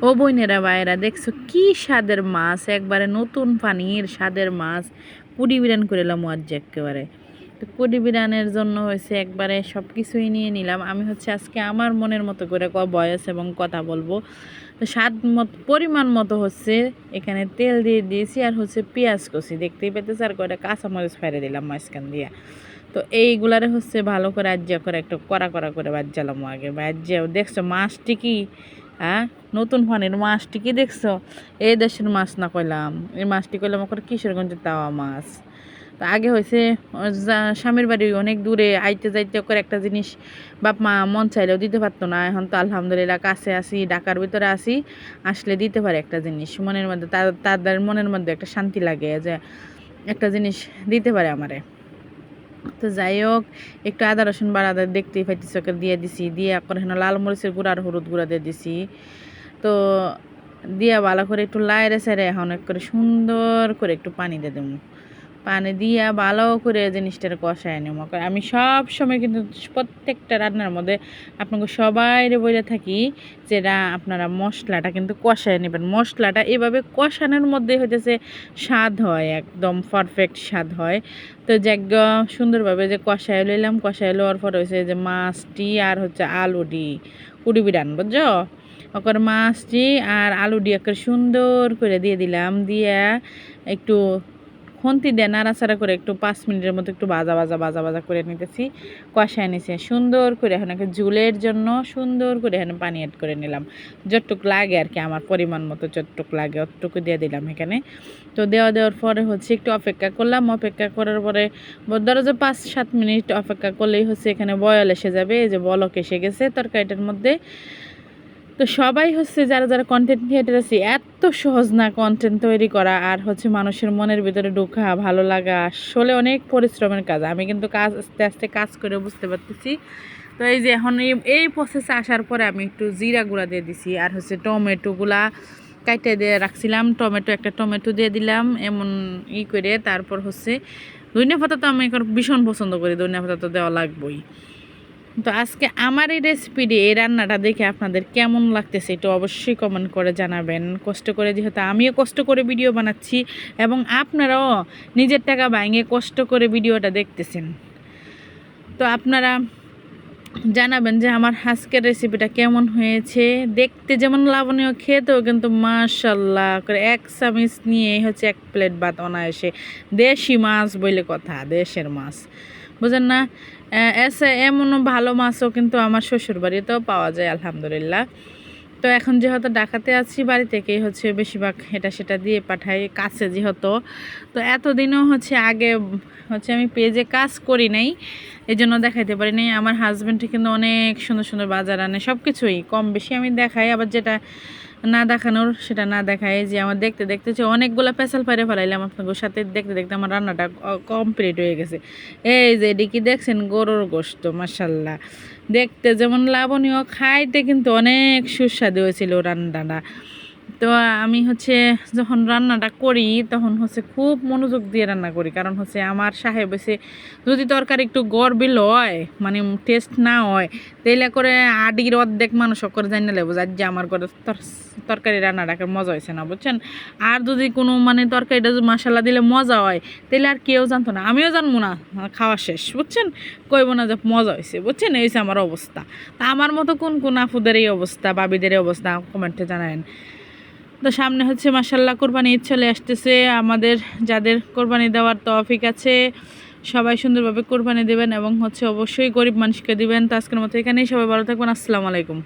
ও বইনেরা বাইরা দেখছ কি স্বাদের মাছ? একবারে নতুন পানির স্বাদের মাছ। কুড়ি বিরান করে এলাম আজ একেবারে। তো কুড়ি বিরানের জন্য হয়েছে একবারে সব কিছুই নিয়ে নিলাম। আমি হচ্ছে আজকে আমার মনের মতো করে ক বয়স এবং কথা বলব। তো স্বাদ মত, পরিমাণ মতো হচ্ছে এখানে তেল দিয়ে দিয়েছি আর হচ্ছে পেঁয়াজ কষি। দেখতেই পেতেছি আর কয়টা কাঁচামরিচ ফেরে দিলাম মাঝখান দিয়ে। তো এইগুলারে হচ্ছে ভালো করে আজ্জা করে একটু কড়া কড়া করে বাজ্জালাম আগে। বাজ্জাও দেখছ মাছটি কি হ্যাঁ? নতুন ফানের মাছটি কি দেখছ? এই দেশের মাছ না কইলাম। এই মাছটি কইলাম ওখানে কিশোরগঞ্জের তাওয়া মাছ। তো আগে হয়েছে স্বামীর বাড়ি অনেক দূরে, আইতে যাইতে করে একটা জিনিস বাপ মা মন চাইলেও দিতে পারতো না। এখন তো আলহামদুলিল্লাহ কাছে আসি ঢাকার ভিতরে আসি আসলে দিতে পারে একটা জিনিস। মনের মধ্যে তাদের মনের মধ্যে একটা শান্তি লাগে যে একটা জিনিস দিতে পারে আমারে। তো যাই হোক, একটু আদা রসুন বাড়া দেখতে পাইতে ওকে দিয়ে দিছি। দিয়ে এখন হেন লাল মরিচের গুঁড়া আর হলুদ গুঁড়া দিয়ে দিছি। তো দিয়ে ভালো করে একটু লাইরে সেরে এখন এক করে সুন্দর করে একটু পানি দিয়ে দেবো। পানি দিয়া ভালো করে জিনিসটার কষায় নেব আমি সব সময় কিন্তু প্রত্যেকটা রান্নার মধ্যে আপনাকে সবাই বলে থাকি যে রা- আপনারা মশলাটা কিন্তু কষায় নেবেন। মশলাটা এভাবে কষানোর মধ্যে হইতেছে স্বাদ হয়, একদম পারফেক্ট স্বাদ হয়। তো যাজ্ঞ সুন্দরভাবে যে কষায় লইলাম, কষায় লওয়ার পর হয়েছে যে মাছটি আর হচ্ছে আলুটি কুড়ি বিরান বুঝছ? ওকর মাছটি আর আলুটি একের সুন্দর করে দিয়ে দিলাম, দিয়া একটু খুন্তি দিয়ে নাড়াচাড়া করে একটু পাঁচ মিনিটের মতো একটু বাজা বাজা বাজা বাজা করে নিতেছি, কষায় নিছে। সুন্দর করে এখন একটা ঝুলের জন্য সুন্দর করে এখানে পানি অ্যাড করে নিলাম। যতটুক লাগে আর কি, আমার পরিমাণ মতো যতটুক লাগে অতটুকু দিয়ে দিলাম এখানে। তো দেওয়া দেওয়ার পরে হচ্ছে একটু অপেক্ষা করলাম। অপেক্ষা করার পরে ধরো যে পাঁচ, সাত মিনিট অপেক্ষা করলেই হচ্ছে এখানে বয়ল এসে যাবে, এই যে বলক এসে গেছে তরকারিটার মধ্যে। তো সবাই হচ্ছে যারা যারা কন্টেন্ট ক্রিয়েটার আছে, এত সহজ না কন্টেন্ট তৈরি করা আর হচ্ছে মানুষের মনের ভিতরে ঢোকা, ভালো লাগা, আসলে অনেক পরিশ্রমের কাজ। আমি কিন্তু কাজ আস্তে আস্তে কাজ করে বুঝতে পারতেছি। তো এই যে এখন এই এই প্রসেসে আসার পরে আমি একটু জিরা গুঁড়া দিয়ে দিছি আর হচ্ছে টমেটোগুলা কাইটে দিয়ে রাখছিলাম। টমেটো একটা টমেটো দিয়ে দিলাম, এমন ই করে তারপর হচ্ছে ধনিয়া পাতা তো আমি এখন ভীষণ পছন্দ করি, ধনিয়া পাতা তো দেওয়া লাগবেই। তো আজকে আমার এই রেসিপিটি এই রান্নাটা দেখে আপনাদের কেমন লাগতেছে এটা অবশ্যই কমেন্ট করে জানাবেন। কষ্ট করে যেহেতু আমিও কষ্ট করে ভিডিও বানাচ্ছি এবং আপনারাও নিজের টাকা ভাঙে কষ্ট করে ভিডিওটা দেখতেছেন। তো আপনারা জানাবেন যে আমার আজকের রেসিপিটা কেমন হয়েছে। দেখতে যেমন লাবণীয়, খেতেও কিন্তু মাশাল্লাহ করে এক চামিচ নিয়ে হচ্ছে এক প্লেট ভাত অনায়াসে। দেশি মাছ বলে কথা, দেশের মাছ। বুঝেন না? এসে এমনও ভালো মাছও কিন্তু আমার শ্বশুর বাড়িতেও পাওয়া যায়, আলহামদুলিল্লাহ। তো এখন যেহেতু ডাকাতে আছি, বাড়ি থেকেই হচ্ছে বেশিরভাগ এটা সেটা দিয়ে পাঠাই, কাছে যেহেতু। তো এতদিনও হচ্ছে আগে হচ্ছে আমি পেজে কাজ করি নাই এই জন্য দেখাইতে পারি নাই। আমার হাজব্যান্ডটি কিন্তু অনেক সুন্দর সুন্দর বাজার আনে সব কিছুই কম বেশি আমি দেখাই, আবার যেটা না দেখানোর, সেটা না দেখায়। যে আমার দেখতে দেখতে যে অনেকগুলো পেশাল পাইরে ফেলাইলাম আপনাদের সাথে দেখতে দেখতে আমার রান্নাটা কমপ্লিট হয়ে গেছে। এই যে এটি কি দেখছেন? গরুর গোস্ত মাসাল্লাহ দেখতে যেমন লাবণীয়, খাইতে কিন্তু অনেক সুস্বাদু হয়েছিল রান্নাটা। তো আমি হচ্ছে যখন রান্নাটা করি, তখন হচ্ছে খুব মনোযোগ দিয়ে রান্না করি। কারণ হচ্ছে আমার সাহেব হচ্ছে, যদি তরকারি একটু গরবিল হয় মানে টেস্ট না হয়, তাইলে করে আডির অর্ধেক মানুষ করে জানি না লেবো যে আমার তর- তরকারি রান্নাটাকে মজা হয়েছে না, বুঝছেন? আর যদি কোনো মানে তরকারিটা মশলা দিলে মজা হয় তাহলে আর কেউ জানতো না, আমিও জানব না, খাওয়া শেষ, বুঝছেন? কইব না যে মজা হয়েছে বুঝছেন? এই আমার অবস্থা। তা আমার মতো কোন কোন আফুদের এই অবস্থা, বাবিদের এই অবস্থা, কমেন্টে জানায়েন। তো সামনে হচ্ছে মাসাল্লাহ কোরবানি ঈদ চলে আসতেছে। আমাদের যাদের কোরবানি দেওয়ার তফিক আছে, সবাই সুন্দরভাবে কোরবানি দেবেন এবং হচ্ছে অবশ্যই গরিব মানুষকে দিবেন। তো আজকের মতো এখানেই সবাই ভালো থাকবেন। আসসালামু আলাইকুম।